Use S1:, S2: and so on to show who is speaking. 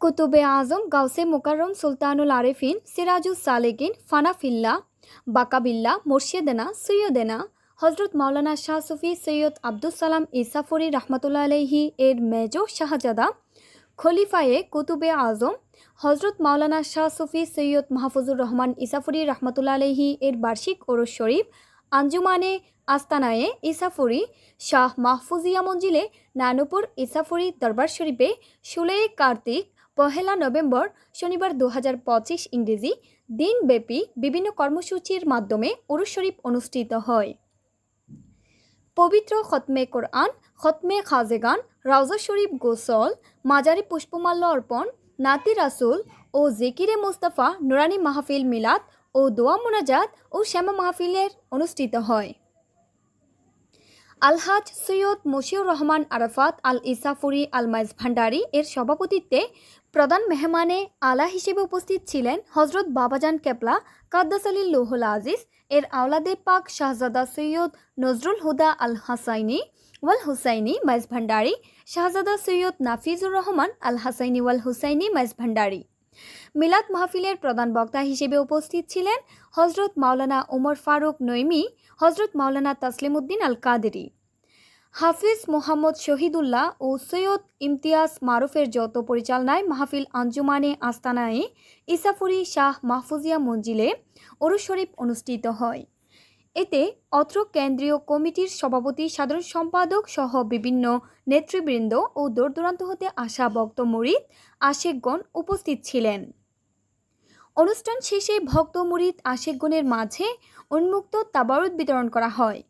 S1: কুতুবে আজম, গাউসে মোকাররম, সুলতানুল আরেফিন, সিরাজুস সালেকিন ফানাফিল্লা বাকাবিল্লা মুর্শিদেনা সৈয়দেনা হজরত মাওলানা শাহ সুফি সৈয়দ আব্দুল সালাম ইসাফরি রহমতুল্লা আলহি এর মেজো শাহজাদা। খলিফায়ে কুতুবে আজম হজরত মাওলানা শাহ সুফি সৈয়দ মাহফুজুর রহমান ইসাফরি রহমতুল্লা আলহি এর বার্ষিক ওরস শরীফ। আঞ্জুমানে আস্তানায়ে ইসাফরি, শাহ মাহফুজিয়া মঞ্জিলে নানুপুর ইসাফরি দরবার শরীফে ষোলোই কার্তিক পহেলা নভেম্বর, শনিবার দু হাজার পঁচিশ ইংরেজি দিনব্যাপী বিভিন্ন কর্মসূচির মাধ্যমে উরুস শরীফ অনুষ্ঠিত হয়। পবিত্র খতমে কোরআন, খতমে খাজেগান রাউজা শরীফ গোসল, মাজারি পুষ্পমাল্য অর্পণ, নাতি রাসুল ও জেকিরে মোস্তাফা নুরানি মাহফিল মিলাদ ও দোয়া মোনাজাত ও শ্যামা মাহফিলের অনুষ্ঠিত হয়। আলহাজ সৈয়দ মশিউর রহমান আরাফাত আল ইসাফুরি আল মাইজ ভান্ডারি এর সভাপতিত্বে প্রধান মেহমানে আলা হিসেবে উপস্থিত ছিলেন হজরত বাবাজান কেপলা, কাদ্দাস আলী লোহল আজিজ, এর আওলাদে পাক শাহজাদা সৈয়দ নজরুল হুদা আল হাসাইনি ওয়াল হুসাইনি মাইজ ভান্ডারি, শাহজাদা সৈয়দ নাফিজুর রহমান আল হাসাইনি ওয়াল হুসাইনি মাইজ ভান্ডারি। মিলাদ মাহফিলের প্রধান বক্তা হিসেবে উপস্থিত ছিলেন হজরত মাওলানা ওমর ফারুক নৈমি, হজরত মাওলানা তাসলিমউদ্দিন আল কাদেরি। হাফিজ মোহাম্মদ শহীদুল্লাহ ও সৈয়দ ইমতিয়াজ মারুফের যত পরিচালনায় মাহফিল আঞ্জুমানে আস্তানায় ইসাফুরি শাহ মাহফুজিয়া মঞ্জিলে ওরুস শরীফ অনুষ্ঠিত হয়। এতে অত্র কেন্দ্রীয় কমিটির সভাপতি, সাধারণ সম্পাদক সহ বিভিন্ন নেতৃবৃন্দ ও দূরদূরান্ত হতে আসা ভক্ত মুরিদ আশেকগণ উপস্থিত ছিলেন। অনুষ্ঠান শেষে ভক্ত মুরিদ আশেকগণের মাঝে উন্মুক্ত তাবারুদ বিতরণ করা হয়।